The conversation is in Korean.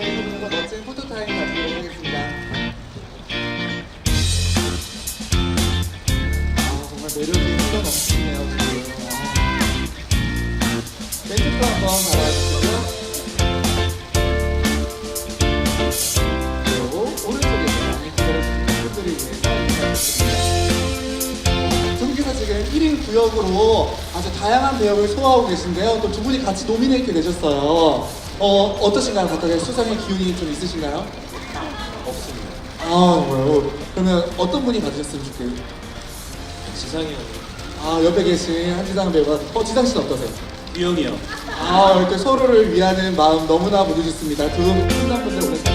밴드 분과 멋진 포토타임 가지도록 하겠습니다. 아, 정말 매력이 흘러 넘치네요, 지금. 아. 밴드도 한번 알아주시죠. 그리고 오른쪽에서 많이 기다려주신 분들을 위해서 인사드립니다. 정기가 지금 1인 구역으로 아주 다양한 배역을 소화하고 계신데요. 또 두 분이 같이 노미네이트 되셨어요. 어, 어떠신가요? 각각의 수상의 기운이 좀 있으신가요? 없습니다. 아, 뭐요? 그러면 어떤 분이 받으셨으면 좋겠어요? 지상이 형. 아, 옆에 계신 한지상 배우가, 어, 지상 씨는 어떠세요? 유영이 형. 아, 이렇게 서로를 위하는 마음 너무나 보여주셨습니다. 두 분, 끝난 분들